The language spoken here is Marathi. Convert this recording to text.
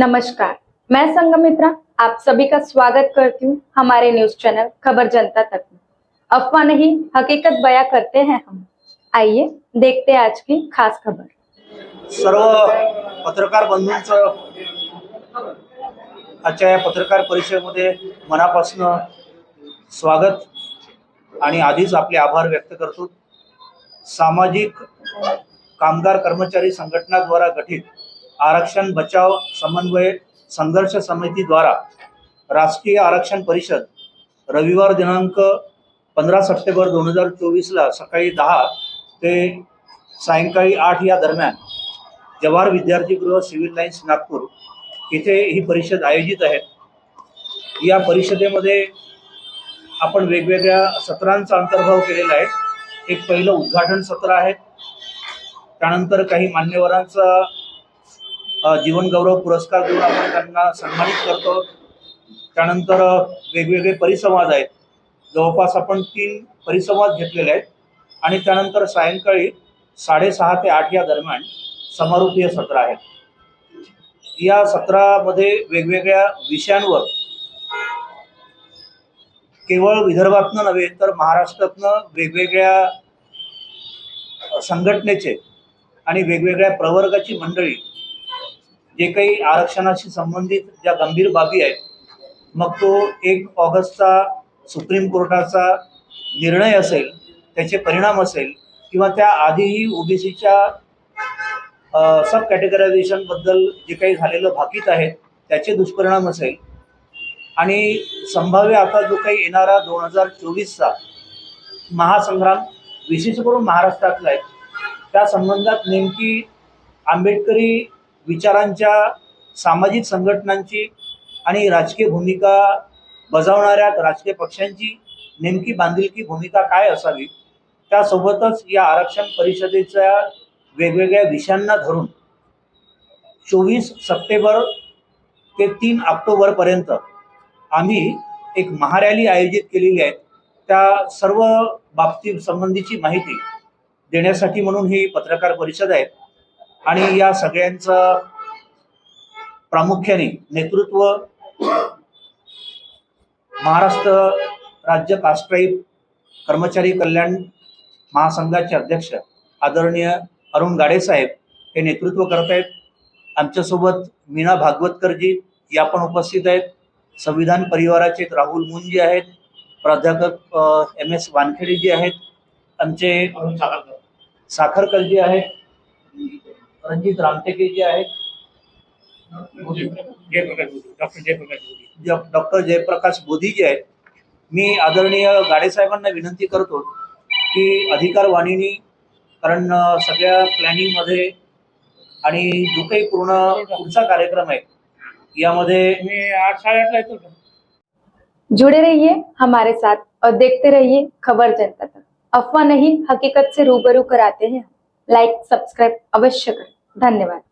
नमस्कार मैं संगमित्रा आप सभी का स्वागत करती हूँ हमारे न्यूज चैनल खबर जनता तक में। अफवाह नहीं हकीकत बयां करते हैं हम। आइए देखते हैं आज की खास खबर। सर्व पत्रकार बंधूंचं आजच्या या पत्रकार परिषदेमध्ये मनापासून स्वागत आणि आधीच आपले आभार व्यक्त करतो. सामाजिक कामगार कर्मचारी संघटनाद्वारा गठीत आरक्षण बचाव समन्वय संघर्ष समितीद्वारा राष्ट्रीय आरक्षण परिषद रविवार दिनांक पंधरा सप्टेंबर दोन हजार चोवीसला सकाळी दहा ते सायंकाळी आठ या दरम्यान जवाहर विद्यार्थीगृह सिव्हिल लाईन्स नागपूर इथे ही परिषद आयोजित आहे. या परिषदेमध्ये आपण वेगवेगळ्या सत्रांचा अंतर्भाव केलेला आहे. एक पहिलं उद्घाटन सत्र आहे. त्यानंतर काही मान्यवरांचा जीवनगौरव पुरस्कार देऊन आपण त्यांना सन्मानित करतो. त्यानंतर वेगवेगळे परिसंवाद आहेत. जवळपास आपण तीन परिसंवाद घेतलेले आहेत. आणि त्यानंतर सायंकाळी साडेसहा ते आठ या दरम्यान समारोपीय सत्र आहे. या सत्रामध्ये वेगवेगळ्या विषयांवर केवळ विदर्भातनं नव्हे तर महाराष्ट्रातनं वेगवेगळ्या संघटनेचे आणि वेगवेगळ्या प्रवर्गाची मंडळी जे काही आरक्षणाशी संबंधित ज्या गंभीर बाबी आहेत मग तो एक ऑगस्टचा सुप्रीम कोर्टाचा निर्णय असेल त्याचे परिणाम असेल किंवा त्या आधीही ओबीसीच्या सब कॅटेगरायझेशनबद्दल जे काही झालेलं भाकीत आहेत त्याचे दुष्परिणाम असेल. आणि संभाव्य आता जो काही येणारा दोन हजार चोवीसचा महासंग्राम विशेष करून महाराष्ट्रातला आहे त्या संबंधात नेमकी आंबेडकरी विचारांच्या सामाजिक संघटनांची आणि राजकीय भूमिका बजावणाऱ्या राजकीय पक्षांची नेमकी बांधिलकी भूमिका काय असावी त्यासोबतच या आरक्षण परिषदेच्या वेगवेगळ्या विषयांना धरून चोवीस सप्टेंबर ते तीन ऑक्टोबरपर्यंत आम्ही एक महारॅली आयोजित केलेली आहे. त्या सर्व बाबती संबंधीची माहिती देण्यासाठी म्हणून ही पत्रकार परिषद आहे. आणि या सगळ्यांचं प्रामुख्याने नेतृत्व महाराष्ट्र राज्य कास्ट्राईब कर्मचारी कल्याण महासंघाचे अध्यक्ष आदरणीय अरुण गाडे साहेब हे नेतृत्व करत आहेत. आमच्यासोबत मीना भागवतकरजी या पण उपस्थित आहेत. संविधान परिवाराचे राहुल मुंजी आहेत. प्राध्यापक एम एस वानखेडे जी आहेत. आमचे साखरकरजी आहेत. रणजित रामटेके जी आहेत. ज- डॉक्टर जयप्रकाश मोदी जे आहेत मी आदरणीय गाडेसाहेबांना विनंती करतो की अधिकार वाणीनी कारण सगळ्या प्लॅनिंगमध्ये आणि जो काही पूर्ण पुढचा कार्यक्रम आहे यामध्ये मी आठ साडेआठला येतो जुड़े रहिए हमारे साथ और देखते रहिए खबर जनता तक. अफवाह नहीं हकीकत से रूबरू कराते हैं लाइक सब्सक्राइब अवश्य करें. धन्यवाद.